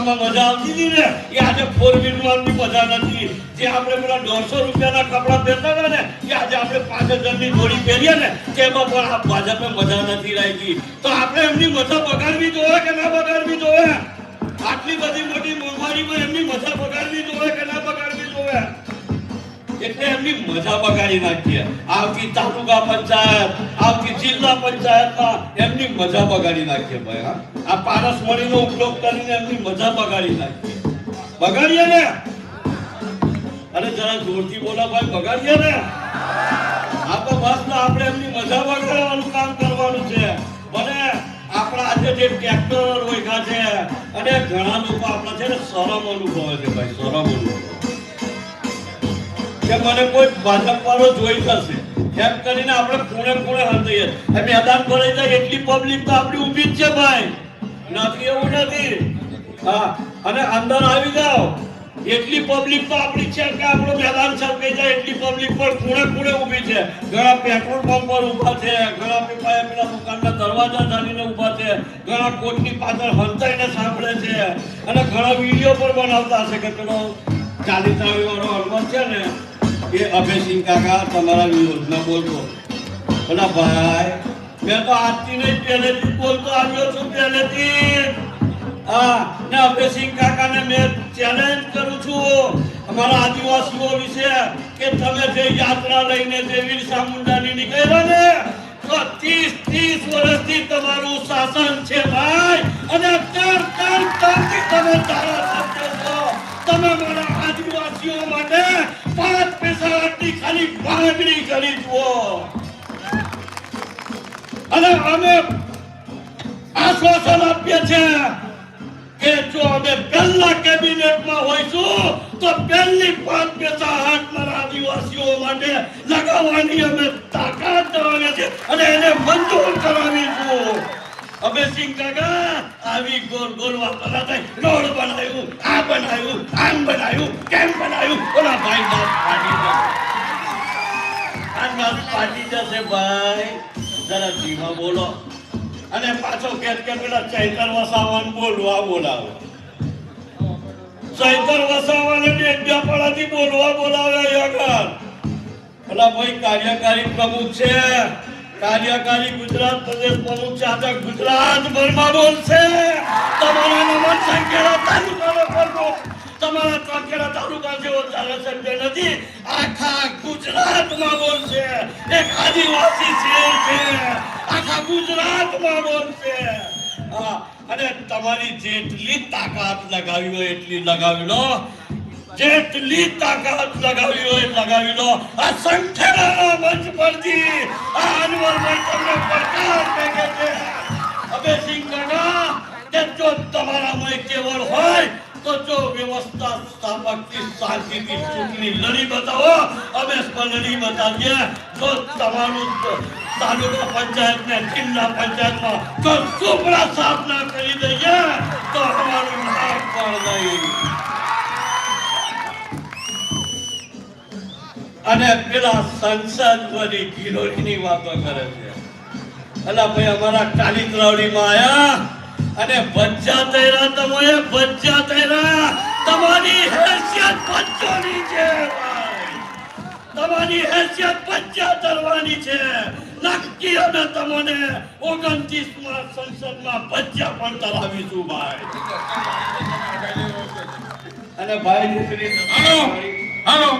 મજા આવતી હતી ને? એ આજે ફોર વ્હીલરની મજા નથી. જે આપણે પેલા દોઢસો રૂપિયાના કપડાં પહેરતા હતા ને, એ આજે આપણે પાંચ હજારની જોડી પહેરીએ ને તેમાં પણ આ ભાજપે મજા નથી રાખી તો આપણે એમની મજા બગાડવી જોઈએ કે ના બગાડવી જોઈએ? આટલી બધી મોટી મોંઘવારીમાં એમની મજા બગાડવી જોઈએ કે ના બગાડવી જોઈએ? મજા બગાડી નાખીએ. આવતી તાલુકા પંચાયત, આવતી જિલ્લા પંચાયતમાં એમની મજા બગાડી નાખીએ ભાઈ, હા. આ નો ઉપયોગ કરીને એમની મજા બગાડી નાખીએ. બગાડીએ ને? અરે જરા જોરથી બોલા ભાઈ, બગાડીએ ને? આ તો બસ આપણે એમની મજા બગાડવાનું કામ કરવાનું છે. ભલે આપણા આજે જે ટ્રેક્ટર રોક્યા છે, અને ઘણા લોકો આપણા છે ને શરમ અનુભવે છે ભાઈ, શરમ અનુભવે કે મને કોઈ ભાજપ વાળો જોઈ થશે. એમ કરીને આપણે ખૂણે ખૂણે હંતાઈએ મેદાન ભરાઈ જાય એટલી પબ્લિક તો આપણી ઊભી જ છે ભાઈ. નથી, એવું નથી. હા, અને અંદર આવી જાઓ. એટલી પબ્લિક તો આપણી છે કે આપણું મેદાન છલકાઈ જાય, એટલી પબ્લિક પણ ખૂણે ખૂણે ઊભી છે. ઘણા પેટ્રોલ પંપ પર ઊભા છે, ઘણા પીપાએ પેલા દુકાનના દરવાજા ધારીને ઊભા છે, ઘણા કોટની પાછળ હંતાઈને સાંભળે છે, અને ઘણા વીડિયો પણ બનાવતા હશે કે પેલો ચાલીસ વાળો હનુમાન છે ને એ અભયસિંહ કાકા, તમારા વિરોધમાં બોલતો. બોલા ભાઈ, મેં તો આજથી નહીં, પહેલેથી બોલતો આવ્યો છું, પહેલેથી. હા, ને અભયસિંહ કાકાને મેં ચેલેન્જ કરું છું અમારા આદિવાસીઓ વિશે કે તમે જે યાત્રા લઈને જે વીરસા મુંડાની નીકળ્યા ને, તો ત્રીસ ત્રીસ વર્ષથી તમારું શાસન છે, ભાઈ. અને તર તર તરથી તમે ધારાસભ્ય માંગણી કરી જુઓ અને અમે આશ્વાસન આપીએ છીએ કે જો અમે પહેલા કેબિનેટમાં હોઈશું તો પહેલી પાંચ પૈસા હાથમાં આદિવાસીઓ માટે લગાવવાની અમે તાકાત ધરાવીએ છીએ અને એને મંજૂર કરાવીશું અમે સિંહ કાકા આવી ગોલ ગોલ વાપરતા થાય રોડ બનાવ્યું આ બનાવ્યું આમ બનાવ્યું કેમ બનાવ્યું ઓલા ભાઈ નાથ નાથ ફાટી જશે ભાઈ. જરા ધીમા બોલો. અને પાછો કે પેલા ચૈતર વસાવાન બોલવા બોલાવે. ચૈતર વસાવાને ડેડિયાપાડાથી બોલવા બોલાવે આગળ. પેલા ભાઈ કાર્યકારી પ્રમુખ છે. કાર્યકારી ગુજરાત પ્રદેશ પ્રમુખ છે. આજે ગુજરાત ભરમાં બોલશે. તમારા નમન સંકેલા તાલુકાનો પ્રમુખ તમારા કાંકેરા તાલુકા જેવો ધારાસભ્ય નથી, આખા ગુજરાતમાં બોલશે. એક આદિવાસી શેર છે. આખા ગુજરાતમાં બોલશે. અને તમારી જેટલી તાકાત લગાવી હોય એટલી લગાવી લો. જેટલી તાકાત લગાવી હોય લગાવી લો. આ સંઠેલાના મંચ પરથી આ અનવરભાઈ તમને સ્થાપકથી ચૂંટણી લડી બતાવો. અમે લડી બતાવીએ. જો તમારું તાલુકા પંચાયત ને જિલ્લા પંચાયતમાં જો સુપડા સાફ કરી દઈએ, તો અમારું નામ પણ નહીં. અને પેલા સંસદ બની ની વાતો કરે છે. અલા ભાઈ, અમારા કાલી ત્રાવડીમાં આયા અને ભજ્જા તૈરા તમે ભજ્જા હેસિયત છે તમારી હેસિયત ભજ્જા તરવાની છે. નક્કી અમે તમને ઓગણત્રીસમાં સંસદમાં પંચા પણ તરાવીશું ભાઈ. અને ભાઈ, હાલો હાલો.